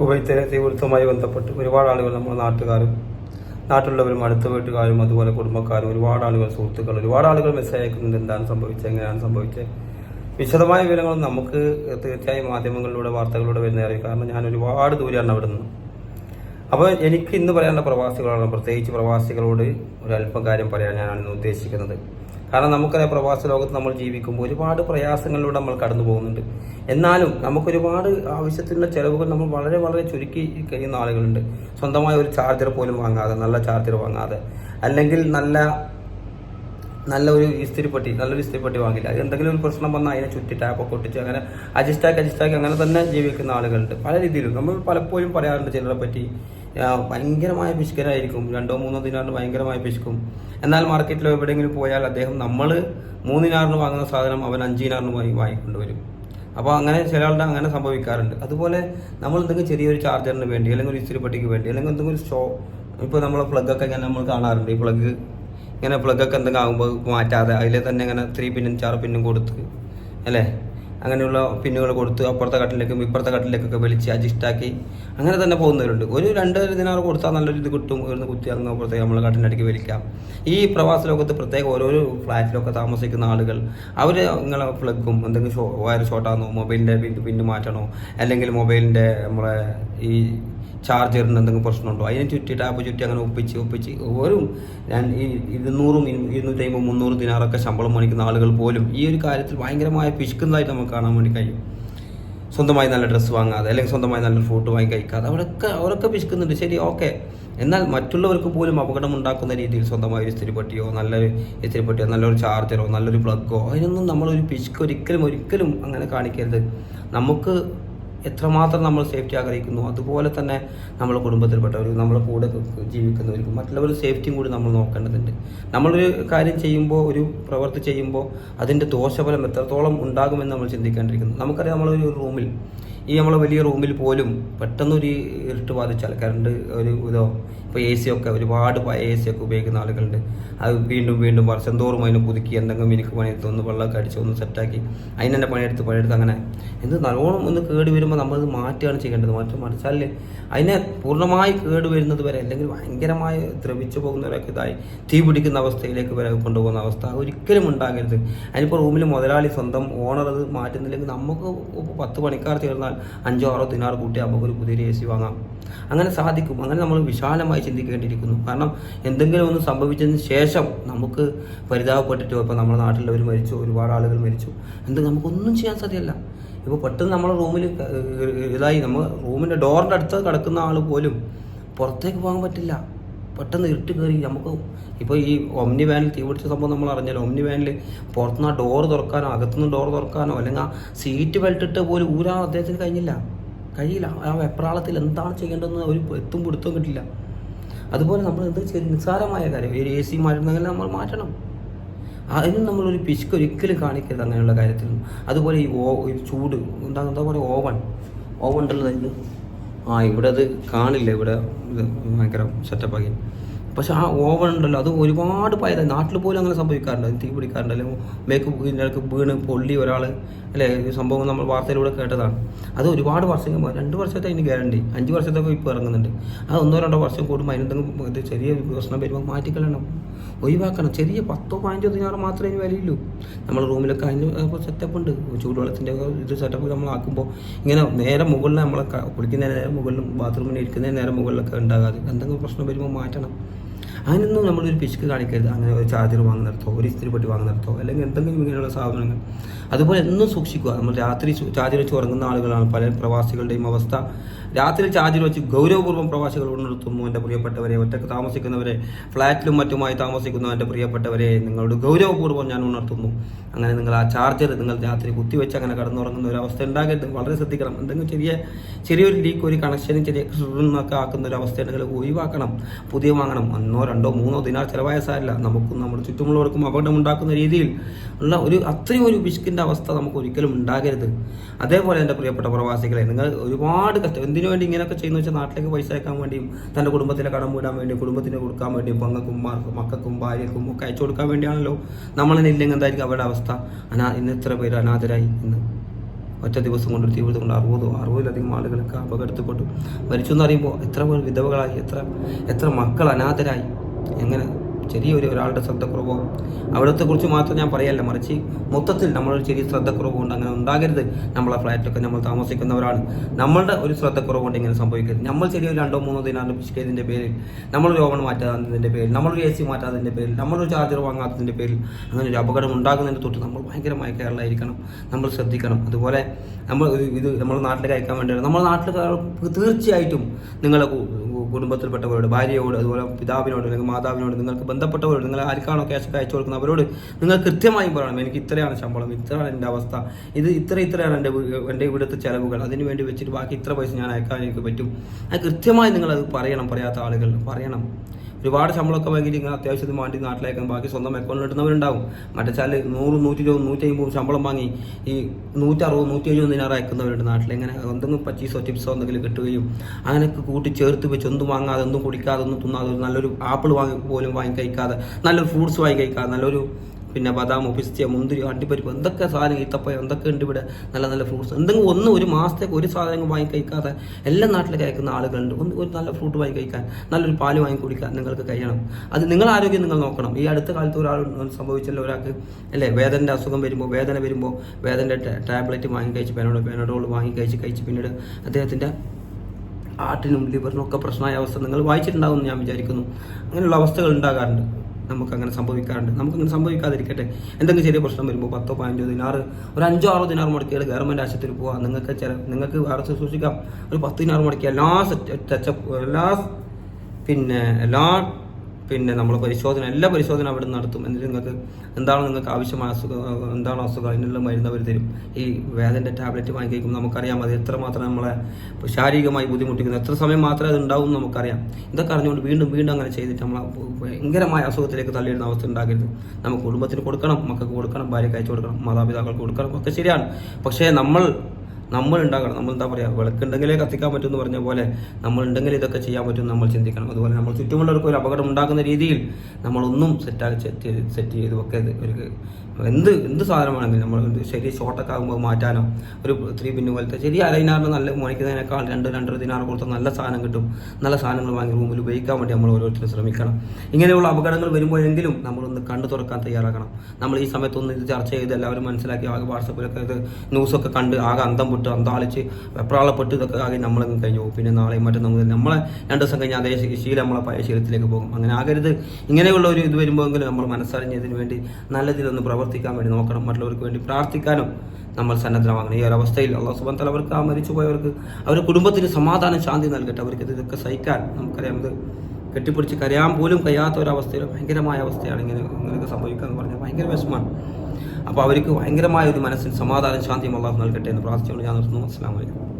കുവൈത്തിലെ തീപിടുത്തവുമായി ബന്ധപ്പെട്ട് ഒരുപാട് ആളുകൾ നമ്മുടെ നാട്ടുകാരും നാട്ടിലുള്ളവരും അടുത്ത വീട്ടുകാരും അതുപോലെ കുടുംബക്കാരും ഒരുപാട് ആളുകൾ സുഹൃത്തുക്കൾ ഒരുപാട് ആളുകൾ മെസ്സേജ് അയക്കുന്നുണ്ട്. എന്താണ് സംഭവിച്ചത്? എങ്ങനെയാണ് സംഭവിച്ചത്? വിശദമായ വിവരങ്ങൾ നമുക്ക് തീർച്ചയായും മാധ്യമങ്ങളിലൂടെ വാർത്തകളിലൂടെ വരുന്നതായിരിക്കും കാരണം ഞാൻ ഒരുപാട് ദൂരെയാണ് അവിടെ നിന്ന്. അപ്പോൾ എനിക്ക് ഇന്ന് പറയാനുള്ള പ്രവാസികളാണ് പ്രത്യേകിച്ച് പ്രവാസികളോട് ഒരല്പം കാര്യം പറയാൻ ഞാനാണ് ഉദ്ദേശിക്കുന്നത്. കാരണം നമുക്കറിയാം പ്രവാസ ലോകത്ത് നമ്മൾ ജീവിക്കുമ്പോൾ ഒരുപാട് പ്രയാസങ്ങളിലൂടെ നമ്മൾ കടന്നു പോകുന്നുണ്ട്. എന്നാലും നമുക്കൊരുപാട് ആവശ്യത്തിനുള്ള ചിലവുകൾ നമ്മൾ വളരെ വളരെ ചുരുക്കി കഴിയുന്ന ആളുകളുണ്ട്. സ്വന്തമായ ഒരു ചാർജർ പോലും വാങ്ങാതെ നല്ല ചാർജർ വാങ്ങാതെ അല്ലെങ്കിൽ നല്ല നല്ല ഒരു ഇസ്തിരിപ്പെട്ടി നല്ലൊരു ഇസ്തിരിപ്പെട്ടി വാങ്ങില്ല. അത് എന്തെങ്കിലും ഒരു പ്രശ്നം വന്നാൽ അതിനെ ചുറ്റി ടാപ്പൊക്കെ ഒട്ടിച്ച് അങ്ങനെ അഡ്ജസ്റ്റാക്കി അഡ്ജസ്റ്റാക്കി അങ്ങനെ തന്നെ ജീവിക്കുന്ന ആളുകളുണ്ട്. പല രീതിയിലും നമ്മൾ പലപ്പോഴും പറയാറുണ്ട് ചിലരെ പറ്റി. ഭയങ്കരമായ പിശുക്കരായിരിക്കും രണ്ടോ മൂന്നോ ദിനാറിന് ഭയങ്കരമായ പിശുക്കും. എന്നാൽ മാർക്കറ്റിലോ എവിടെയെങ്കിലും പോയാൽ അദ്ദേഹം നമ്മൾ മൂന്നിനാറിന് വാങ്ങുന്ന സാധനം അവൻ അഞ്ചിനാറിന് വാങ്ങി വാങ്ങിക്കൊണ്ടുവരും. അപ്പോൾ അങ്ങനെ ചില ആളുടെ അങ്ങനെ സംഭവിക്കാറുണ്ട്. അതുപോലെ നമ്മൾ എന്തെങ്കിലും ചെറിയൊരു ചാർജറിന് വേണ്ടി അല്ലെങ്കിൽ ഒരു ഇസ്തിരിപ്പെട്ടിക്ക് വേണ്ടി അല്ലെങ്കിൽ എന്തെങ്കിലും ഷോ ഇപ്പോൾ നമ്മളെ പ്ലഗൊക്കെ ഇങ്ങനെ നമ്മൾ കാണാറുണ്ട്. ഈ പ്ലഗ് ഇങ്ങനെ പ്ലഗൊക്കെ എന്തെങ്കിലും ആകുമ്പോൾ മാറ്റാതെ അതിൽ തന്നെ ഇങ്ങനെ ത്രീ പിന്നും ചാറ് പിന്നും കൊടുത്ത് അല്ലേ? അങ്ങനെയുള്ള പിന്നുകൾ കൊടുത്ത് അപ്പുറത്തെ കട്ടിലേക്കും ഇപ്പുറത്തെ കട്ടിലേക്കൊക്കെ വലിച്ച് അഡ്ജസ്റ്റാക്കി അങ്ങനെ തന്നെ പോകുന്നവരുണ്ട്. ഒരു രണ്ട് ദിനാറ് കൊടുത്താൽ നല്ലൊരു ഇത് കിട്ടും. ഒരു കുത്തി അങ്ങ് അപ്പുറത്തേക്ക് നമ്മൾ കട്ടിനടിക്ക് വലിക്കാം. ഈ പ്രവാസ ലോകത്ത് പ്രത്യേക ഓരോരോ ഫ്ലാറ്റിലൊക്കെ താമസിക്കുന്ന ആളുകൾ അവർ നിങ്ങളെ പ്ലഗും എന്തെങ്കിലും ഷോ വയർ ഷോർട്ടാണോ മൊബൈലിന്റെ പിന്ന് പിന്ന് മാറ്റണോ അല്ലെങ്കിൽ മൊബൈലിന്റെ നമ്മളെ ഈ ചാർജറിന് എന്തെങ്കിലും പ്രശ്നമുണ്ടോ? അതിനെ ചുറ്റി ടാപ്പ് ചുറ്റി അങ്ങനെ ഒപ്പിച്ച് ഒപ്പിച്ച്. ഓരോ ഞാൻ ഈ ഇരുന്നൂറും ഇരു- ഇരുന്നൂറ്റി അമ്പത് മുന്നൂറ് ദിനാറൊക്കെ ശമ്പളം മേടിക്കുന്ന ആളുകൾ പോലും ഈ ഒരു കാര്യത്തിൽ ഭയങ്കരമായ പിശുക്കുന്നതായിട്ട് നമുക്ക് കാണാൻ വേണ്ടി കഴിയും. സ്വന്തമായി നല്ല ഡ്രസ്സ് വാങ്ങാതെ അല്ലെങ്കിൽ സ്വന്തമായി നല്ല ഫോട്ടോ വാങ്ങി കഴിക്കാതെ അവരൊക്കെ അവരൊക്കെ പിശുക്കുന്നുണ്ട്. ശരി ഓക്കെ എന്നാൽ മറ്റുള്ളവർക്ക് പോലും അപകടം ഉണ്ടാക്കുന്ന രീതിയിൽ സ്വന്തമായി ഒരു ഇസ്തിരിപ്പെട്ടിയോ നല്ലൊരു ഇസ്തിരിപ്പെട്ടിയോ നല്ലൊരു ചാർജറോ നല്ലൊരു പ്ലഗോ അതിനൊന്നും നമ്മളൊരു പിശുക്ക് ഒരിക്കലും ഒരിക്കലും അങ്ങനെ കാണിക്കരുത്. നമുക്ക് എത്രമാത്രം നമ്മൾ സേഫ്റ്റി ആഗ്രഹിക്കുന്നു അതുപോലെ തന്നെ നമ്മൾ കുടുംബത്തിൽപ്പെട്ടവർക്കും നമ്മൾ കൂടെ ജീവിക്കുന്നവർക്കും മറ്റുള്ളവർ സേഫ്റ്റിയും കൂടി നമ്മൾ നോക്കേണ്ടതുണ്ട്. നമ്മളൊരു കാര്യം ചെയ്യുമ്പോൾ ഒരു പ്രവൃത്തി ചെയ്യുമ്പോൾ അതിന്റെ ദോഷഫലം എത്രത്തോളം ഉണ്ടാകുമെന്ന് നമ്മൾ ചിന്തിക്കേണ്ടിയിരിക്കുന്നു. നമുക്കറിയാം നമ്മളൊരു റൂമിൽ ഈ നമ്മളെ വലിയ റൂമിൽ പോലും പെട്ടെന്നൊരു ഇരുട്ട് ബാധിച്ചാൽ കറണ്ട് ഒരു ഇതോ ഇപ്പോൾ എ സി ഒക്കെ ഒരുപാട് എ സി ഒക്കെ ഉപയോഗിക്കുന്ന ആളുകളുണ്ട്. അത് വീണ്ടും വീണ്ടും വർഷം തോറും അതിനെ പുതുക്കി എന്തെങ്കിലും എനിക്ക് പണിയെടുത്ത് ഒന്ന് വെള്ളമൊക്കെ അടിച്ച് ഒന്ന് സെറ്റാക്കി അതിന് തന്നെ പണിയെടുത്ത് പണിയെടുത്ത് അങ്ങനെ എന്ത് നല്ലോണം ഒന്ന് കേട് വരുമ്പോൾ നമ്മളത് മാറ്റുകയാണ് ചെയ്യേണ്ടത്. മാറ്റം മറിച്ചാൽ അതിനെ പൂർണമായി കേട് വരുന്നത് വരെ അല്ലെങ്കിൽ ഭയങ്കരമായി ദ്രവിച്ചു പോകുന്നവരൊക്കെ ഇതായി തീ പിടിക്കുന്ന അവസ്ഥയിലേക്ക് വരെ കൊണ്ടുപോകുന്ന അവസ്ഥ ഒരിക്കലും ഉണ്ടാകരുത്. അതിനിപ്പോൾ റൂമിൽ മുതലാളി സ്വന്തം ഓണർ അത് മാറ്റുന്നില്ലെങ്കിൽ നമുക്ക് പത്ത് പണിക്കാർ ചേർന്നാൽ അഞ്ചോ ആറോ ദിനാറ് കൂട്ടി നമുക്കൊരു പുതിയൊരു എ സി വാങ്ങാം. അങ്ങനെ സാധിക്കും. അങ്ങനെ നമ്മൾ വിശാലമായി ചിന്തിക്കേണ്ടിയിരിക്കുന്നു. കാരണം എന്തെങ്കിലും ഒന്ന് സംഭവിച്ചതിന് ശേഷം നമുക്ക് പരിതാപപ്പെട്ടിട്ടോ ഇപ്പോൾ നമ്മുടെ നാട്ടിലുള്ളവർ മരിച്ചു ഒരുപാട് ആളുകൾ മരിച്ചു. എന്ത് നമുക്കൊന്നും ചെയ്യാൻ സാധ്യമല്ല ഇപ്പോൾ പെട്ടെന്ന് നമ്മുടെ റൂമിൽ ഇതായി നമ്മൾ റൂമിന്റെ ഡോറിന്റെ അടുത്ത് കിടക്കുന്ന ആൾ പോലും പുറത്തേക്ക് പോകാൻ പറ്റില്ല. പെട്ടെന്ന് ഇരുട്ട് കയറി. നമുക്ക് ഇപ്പോൾ ഈ ഒമ്നി വാനിൽ തീ പിടിച്ച സംഭവം നമ്മൾ അറിഞ്ഞല്ലോ. ഒമ്നി വാനിൽ പുറത്തുനിന്ന് ആ ഡോർ തുറക്കാനോ അകത്തുനിന്ന് ഡോർ തുറക്കാനോ അല്ലെങ്കിൽ ആ സീറ്റ് ബെൽറ്റ് ഇട്ട് പോലും ഊരാൻ അദ്ദേഹത്തിന് കഴിഞ്ഞില്ല. കഴിയില്ല. ആ വെപ്രാളത്തിൽ എന്താണ് ചെയ്യേണ്ടതെന്ന് ഒരു എത്തും പിടുത്തവും കിട്ടില്ല. അതുപോലെ നമ്മൾ എന്ത് ചെയ്ത് നിസ്സാരമായ കാര്യം. ഒരു എ സി മാറ്റുന്നെങ്കിൽ നമ്മൾ മാറ്റണം. അതിനും നമ്മളൊരു പിശുക്ക് ഒരിക്കലും കാണിക്കരുത് അങ്ങനെയുള്ള കാര്യത്തിൽ അതുപോലെ ഈ ഓ ചൂട്. എന്താ എന്താ പറയുക? ഓവൺ. ഓവൺ ഉണ്ടല്ലോ അതിന് ആ ഇവിടെ അത് കാണില്ല. ഇവിടെ ഇത് സെറ്റപ്പ് സെറ്റപ്പാക്കി പക്ഷെ ആ ഓവൻ ഉണ്ടല്ലോ അത് ഒരുപാട് പയത നാട്ടിൽ പോലും അങ്ങനെ സംഭവിക്കാറുണ്ട് തീ പിടിക്കാറുണ്ട് അല്ലെങ്കിൽ മേക്ക് ഇടയ്ക്ക് വീണ് പൊള്ളി ഒരാൾ അല്ലേ? ഈ സംഭവം നമ്മൾ വാർത്തയിലൂടെ കേട്ടതാണ്. അത് ഒരുപാട് വർഷം രണ്ട് വർഷത്തെ അതിന് ഗ്യാരണ്ടി അഞ്ച് വർഷത്തൊക്കെ ഇപ്പോൾ ഇറങ്ങുന്നുണ്ട്. അത് ഒന്നോ രണ്ടോ വർഷം കൂടുമ്പോൾ അതിനെന്തെങ്കിലും ഇത് ചെറിയ പ്രശ്നം വരുമ്പോൾ മാറ്റിക്കളയണം ഒഴിവാക്കണം. ചെറിയ പത്തോ പതിനഞ്ചോ ദിനാറ് മാത്രമേ അതിന് വിലയുള്ളൂ. നമ്മൾ റൂമിലൊക്കെ അതിന് സെറ്റപ്പ് ഉണ്ട്. ചൂടുവെള്ളത്തിന്റെ ഇത് സെറ്റപ്പ് നമ്മൾ ആക്കുമ്പോൾ ഇങ്ങനെ നേരെ മുകളിൽ നമ്മളെ കുളിക്കുന്നതിന് നേരെ മുകളിലും ബാത്റൂമിൽ ഇരിക്കുന്നതിന് നേരെ മുകളിലൊക്കെ ഉണ്ടാകാതെ എന്തെങ്കിലും പ്രശ്നം വരുമ്പോൾ മാറ്റണം. അതിനൊന്നും നമ്മളൊരു പിശുക്ക് കാണിക്കരുത്. അങ്ങനെ ഒരു ചാർജർ വാങ്ങുന്നിടത്തോ ഒരു ഇസ്തിരി പെട്ടി വാങ്ങുന്നിടത്തോ അല്ലെങ്കിൽ എന്തെങ്കിലും ഇങ്ങനെയുള്ള സാധനങ്ങൾ. അതുപോലെ എന്നും സൂക്ഷിക്കുക. നമ്മൾ രാത്രി ചാർജർ വെച്ച് ഉറങ്ങുന്ന ആളുകളാണ്. പല പ്രവാസികളുടെയും അവസ്ഥ രാത്രി ചാർജിൽ വെച്ച് ഗൗരവപൂർവം പ്രവാസികൾ ഉണർത്തുന്നു എന്റെ പ്രിയപ്പെട്ടവരെ ഒറ്റയ്ക്ക് താമസിക്കുന്നവരെ ഫ്ലാറ്റിലും മറ്റുമായി താമസിക്കുന്ന എന്റെ പ്രിയപ്പെട്ടവരെ നിങ്ങളോട് ഗൗരവപൂർവം ഞാൻ ഉണർത്തുന്നു. അങ്ങനെ നിങ്ങൾ ആ ചാർജർ നിങ്ങൾ രാത്രി കുത്തിവെച്ച് അങ്ങനെ കടന്നുറങ്ങുന്ന ഒരു അവസ്ഥ ഉണ്ടാകരുത്. വളരെ ശ്രദ്ധിക്കണം. എന്തെങ്കിലും ചെറിയ ചെറിയൊരു ലീക്ക് ഒരു കണക്ഷനും ചെറിയ ഒക്കെ ആക്കുന്ന ഒരു അവസ്ഥ ഉണ്ടെങ്കിൽ ഒഴിവാക്കണം. പുതിയ വാങ്ങണം. ഒന്നോ രണ്ടോ മൂന്നോ ദിനാർ ചിലവായ സാരില്ല നമുക്കും നമ്മുടെ ചുറ്റുമുള്ളവർക്കും അപകടം ഉണ്ടാക്കുന്ന രീതിയിൽ ഉള്ള ഒരു അത്രയും ഒരു പിശുക്കിന്റെ അവസ്ഥ നമുക്ക് ഒരിക്കലും ഉണ്ടാകരുത്. അതേപോലെ എന്റെ പ്രിയപ്പെട്ട പ്രവാസികളെ നിങ്ങൾ ഒരുപാട് കഷ്ടം എന്തിനു വേണ്ടി ഇങ്ങനെയൊക്കെ ചെയ്യുന്ന വെച്ചാൽ നാട്ടിലേക്ക് പൈസ അയക്കാൻ വേണ്ടിയും തന്റെ കുടുംബത്തിലെ കടം വീടാൻ വേണ്ടിയും കുടുംബത്തിന് കൊടുക്കാൻ വേണ്ടിയും പങ്ങക്കും മാർക്കും മക്കൾക്കും ഭാര്യക്കും ഒക്കെ അയച്ചു കൊടുക്കാൻ വേണ്ടിയാണല്ലോ. നമ്മളില്ലെങ്കിൽ എന്തായിരിക്കും അവരുടെ അവസ്ഥ? അനാ ഇന്ന് ഇത്ര പേര് അനാഥരായി ഇന്ന്? ഒറ്റ ദിവസം കൊണ്ട് തീപിടുത്തം കൊണ്ട് അറുപതോ അറുപതിലധികം ആളുകൾക്ക് അപകടത്തിൽപ്പെട്ടു. മരിച്ചു എന്ന് പറയുമ്പോൾ എത്ര പേർ വിധവകളായി? എത്ര എത്ര മക്കൾ അനാഥരായി? എങ്ങനെ ചെറിയൊരു ഒരാളുടെ ശ്രദ്ധക്കുറവോ. അവിടുത്തെ കുറിച്ച് മാത്രം ഞാൻ പറയല്ല മറിച്ച് മൊത്തത്തിൽ നമ്മളൊരു ചെറിയ ശ്രദ്ധക്കുറവ് കൊണ്ട് അങ്ങനെ ഉണ്ടാകരുത്. നമ്മളെ ഫ്ലാറ്റൊക്കെ നമ്മൾ താമസിക്കുന്നവരാണ്. നമ്മളുടെ ഒരു ശ്രദ്ധക്കുറവ് കൊണ്ട് ഇങ്ങനെ സംഭവിക്കരുത്. നമ്മൾ ചെറിയൊരു രണ്ടോ മൂന്നോ ദിനം പിശിക്കതിന്റെ പേരിൽ നമ്മൾ ഓവൺ മാറ്റാത്തതിന്റെ പേരിൽ നമ്മൾ എ സി മാറ്റാത്തതിന്റെ പേരിൽ നമ്മളൊരു ചാർജർ വാങ്ങാത്തതിന്റെ പേരിൽ അങ്ങനെ ഒരു അപകടം ഉണ്ടാകുന്നതിന് തൊട്ട് നമ്മൾ ഭയങ്കരമായി കേരളമായിരിക്കണം. നമ്മൾ ശ്രദ്ധിക്കണം. അതുപോലെ നമ്മൾ ഇത് നമ്മുടെ നാട്ടിലേക്ക് അയക്കാൻ വേണ്ടിയാണ്. നമ്മൾ നാട്ടിലേക്ക് തീർച്ചയായിട്ടും നിങ്ങളെ കുടുംബത്തിൽപ്പെട്ടവരോട് ഭാര്യയോട് അതുപോലെ പിതാവിനോട് അല്ലെങ്കിൽ മാതാവിനോട് നിങ്ങൾക്ക് ബന്ധപ്പെട്ടവരോട് നിങ്ങൾ ആർക്കാണോ ക്യാഷ് അയച്ചു കൊടുക്കുന്നത് അവരോട് നിങ്ങൾ കൃത്യമായും പറയണം എനിക്ക് ഇത്രയാണ് ശമ്പളം ഇത്രയാണ് എന്റെ അവസ്ഥ ഇത് ഇത്ര ഇത്രയാണ് എന്റെ എന്റെ ഇവിടുത്തെ ചിലവുകൾ അതിന് വേണ്ടി വെച്ചിട്ട് ബാക്കി ഇത്ര പൈസ ഞാൻ അയക്കാൻ എനിക്ക് പറ്റും. അത് കൃത്യമായി നിങ്ങൾ അത് പറയണം പറയാത്ത ആളുകൾ പറയണം. ഒരുപാട് ശമ്പളമൊക്കെ വാങ്ങിയിട്ട് ഇങ്ങനെ അത്യാവശ്യത്തിന് മാറ്റി നാട്ടിലേക്കും ബാക്കി സ്വന്തം അക്കൗണ്ടിൽ ഇടുന്നവരുണ്ടാവും. മറ്റേ നൂറ് നൂറ്റി ഇരുപത് നൂറ്റി അമ്പത് ശമ്പളം വാങ്ങി ഈ നൂറ്റി അറുപത് നൂറ്റി എഴുപത് ദിനാറ് അയക്കുന്നവരുണ്ട് നാട്ടിൽ ഇങ്ങനെ എന്തെങ്കിലും പച്ചീസോ ടിപ്സോ എന്തെങ്കിലും കിട്ടുകയും അങ്ങനെയൊക്കെ കൂട്ടി ചേർത്ത് വെച്ച് ഒന്നും വാങ്ങാതെ ഒന്നും കുടിക്കാതെ ഒന്നും തിന്നാതെ നല്ലൊരു ആപ്പിൾ വാങ്ങി പോലും വാങ്ങി കഴിക്കാതെ നല്ലൊരു ഫ്രൂട്ട്സ് വാങ്ങി കഴിക്കാതെ നല്ലൊരു പിന്നെ ബദാം പിസ്തയോ മുന്തിരി അണ്ടിപ്പരിപ്പ് എന്തൊക്കെ സാധനം ഈത്തപ്പഴം എന്തൊക്കെ ഉണ്ട് ഇവിടെ? നല്ല നല്ല ഫ്രൂട്ട്സ് എന്തെങ്കിലും ഒന്ന് ഒരു മാസത്തേക്ക് ഒരു സാധനം വാങ്ങി കഴിക്കാതെ എല്ലാ നാട്ടിൽ കഴിക്കുന്ന ആളുകളുണ്ട്. ഒന്ന് ഒരു നല്ല ഫ്രൂട്ട് വാങ്ങി കഴിക്കാൻ നല്ലൊരു പാൽ വാങ്ങി കുടിക്കാൻ നിങ്ങൾക്ക് കഴിയണം. അത് നിങ്ങളുടെ ആരോഗ്യം നിങ്ങൾ നോക്കണം. ഈ അടുത്ത കാലത്ത് ഒരാൾ സംഭവിച്ചല്ലോ ഒരാൾക്ക് അല്ലേ? വേദന്റെ അസുഖം വരുമ്പോൾ വേദന വരുമ്പോൾ വേദന്റെ ടാബ്ലറ്റ് വാങ്ങി കഴിച്ച് പെനോഡ് പെനഡോൾ വാങ്ങി കഴിച്ച് കഴിച്ച് പിന്നീട് അദ്ദേഹത്തിന്റെ ഹാർട്ടിനും ലിവറിനും ഒക്കെ പ്രശ്നമായ അവസ്ഥ നിങ്ങൾ വായിച്ചിട്ടുണ്ടാകുമെന്ന് ഞാൻ വിചാരിക്കുന്നു. അങ്ങനെയുള്ള അവസ്ഥകൾ ഉണ്ടാകാറുണ്ട്. നമുക്കങ്ങനെ സംഭവിക്കാറുണ്ട്. നമുക്കങ്ങനെ സംഭവിക്കാതിരിക്കട്ടെ. എന്തെങ്കിലും ചെറിയ പ്രശ്നം വരുമ്പോൾ പത്തോ പതിനഞ്ചോ ദിനാറ് ഒരു അഞ്ചോ ആറോ ദിനാർ മുടക്കിയാൽ ഗവൺമെന്റ് ആശുപത്രിയിൽ പോകാം നിങ്ങൾക്ക് ചില നിങ്ങൾക്ക് വേറെ ശുശ്രൂഷിക്കാം ഒരു പത്ത് ദിനാർ മുടക്കിയാൽ എല്ലാ ടച്ചപ്പ് എല്ലാ പിന്നെ എല്ലാ പിന്നെ നമ്മൾ പരിശോധന എല്ലാ പരിശോധന അവിടെ നടത്തും. എന്നിട്ട് നിങ്ങൾക്ക് എന്താണ് നിങ്ങൾക്ക് ആവശ്യമായ അസുഖം എന്താണ് അസുഖം അതിനുള്ള മരുന്ന് അവർ തരും. ഈ വേദന്റെ ടാബ്ലറ്റ് വാങ്ങി കഴിക്കുമ്പോൾ നമുക്കറിയാം അത് എത്രമാത്രം നമ്മളെ ശാരീരികമായി ബുദ്ധിമുട്ടിക്കുന്നു. എത്ര സമയം മാത്രമേ അത് ഉണ്ടാവും നമുക്കറിയാം. ഇതൊക്കെ അറിഞ്ഞുകൊണ്ട് വീണ്ടും വീണ്ടും അങ്ങനെ ചെയ്തിട്ട് നമ്മൾ ഭയങ്കരമായ അസുഖത്തിലേക്ക് തള്ളിയിടുന്ന അവസ്ഥ ഉണ്ടാകരുത്. നമുക്ക് കുടുംബത്തിന് കൊടുക്കണം മക്കൾക്ക് കൊടുക്കണം ഭാര്യയ്ക്ക് അയച്ചു കൊടുക്കണം മാതാപിതാക്കൾക്ക് കൊടുക്കണം ഒക്കെ ശരിയാണ്. പക്ഷേ നമ്മൾ നമ്മൾ ഉണ്ടാകണം നമ്മൾ എന്താ പറയുക വിളക്കുണ്ടെങ്കിലേ കത്തിക്കാൻ പറ്റും എന്ന് പറഞ്ഞ പോലെ നമ്മൾ ഉണ്ടെങ്കിൽ ഇതൊക്കെ ചെയ്യാൻ പറ്റും നമ്മൾ ചിന്തിക്കണം. അതുപോലെ നമ്മൾ ചുറ്റുമുള്ളവർക്ക് ഒരു അപകടം ഉണ്ടാക്കുന്ന രീതിയിൽ നമ്മളൊന്നും സെറ്റാക്കി സെറ്റ് സെറ്റ് വെക്കരുത് ഒരു എന്ത് എന്ത് സാധനമാണെങ്കിലും നമ്മൾ ശരി ഷോർട്ടൊക്കെ ആകുമ്പോൾ മാറ്റാനോ ഒരു ത്രീ പിന്നു പോലത്തെ ശരി അരയിനാറിന് നല്ല മുണിക്കുന്നതിനേക്കാൾ രണ്ട് രണ്ടര ദിനാറ് കൊടുത്ത നല്ല സാധനം കിട്ടും. നല്ല സാധനങ്ങൾ വാങ്ങി റൂമിൽ ഉപയോഗിക്കാൻ വേണ്ടി നമ്മൾ ഓരോരുത്തരും ശ്രമിക്കണം. ഇങ്ങനെയുള്ള അപകടങ്ങൾ വരുമ്പോഴെങ്കിലും നമ്മളൊന്ന് കണ്ടു തുറക്കാൻ തയ്യാറാക്കണം. നമ്മൾ ഈ സമയത്തൊന്ന് ഇത് ചർച്ച ചെയ്ത് എല്ലാവരും മനസ്സിലാക്കി ആകെ വാട്സപ്പിലൊക്കെ ഇത് ന്യൂസൊക്കെ കണ്ട് ആകെ അന്തം പൊട്ട് അന്താളിച്ച് വെപ്രാളപ്പെട്ട് ഇതൊക്കെ ആകെ നമ്മളങ്ങ് കഴിഞ്ഞു പിന്നെ നാളെയും മറ്റും നമ്മൾ നമ്മളെ രണ്ട് ദിവസം കഴിഞ്ഞ് അതേ ശീലം നമ്മളെ പഴയ ശീലത്തിലേക്ക് പോകും. അങ്ങനെ ആകരുത്. ഇങ്ങനെയുള്ള ഒരു ഇത് വരുമ്പോഴെങ്കിലും നമ്മൾ മനസ്സറിഞ്ഞതിന് വേണ്ടി നല്ലതിലൊന്ന് പ്രവർത്തിക്കാൻ വേണ്ടി നോക്കണം. മറ്റുള്ളവർക്ക് വേണ്ടി പ്രാർത്ഥിക്കാനും നമ്മൾ സന്നദ്ധമാകണം ഈ ഒരവസ്ഥയിൽ അള്ളാഹു സുബാൻ തല അവർക്ക് ആ മരിച്ചു പോയവർക്ക് അവരുടെ കുടുംബത്തിന് സമാധാനം ശാന്തി നൽകട്ടെ. അവർക്ക് ഇത് ഇതൊക്കെ സഹിക്കാൻ നമുക്കറിയാം. ഇത് കെട്ടിപ്പിടിച്ച് കരയാൻ പോലും കഴിയാത്ത ഒരവസ്ഥയിൽ ഭയങ്കരമായ അവസ്ഥയാണ് ഇങ്ങനെ ഇങ്ങനെയൊക്കെ സംഭവിക്കുക എന്ന് പറഞ്ഞാൽ ഭയങ്കര വിഷമമാണ്. അപ്പോൾ അവർക്ക് ഭയങ്കരമായ ഒരു മനസ്സിന് സമാധാനം ശാന്തിയും അള്ളാഹു നൽകട്ടെ എന്ന് പ്രാർത്ഥിച്ചുകൊണ്ട് ഞാൻ നിർത്തുന്നു. അസ്സാം വലൈക്കും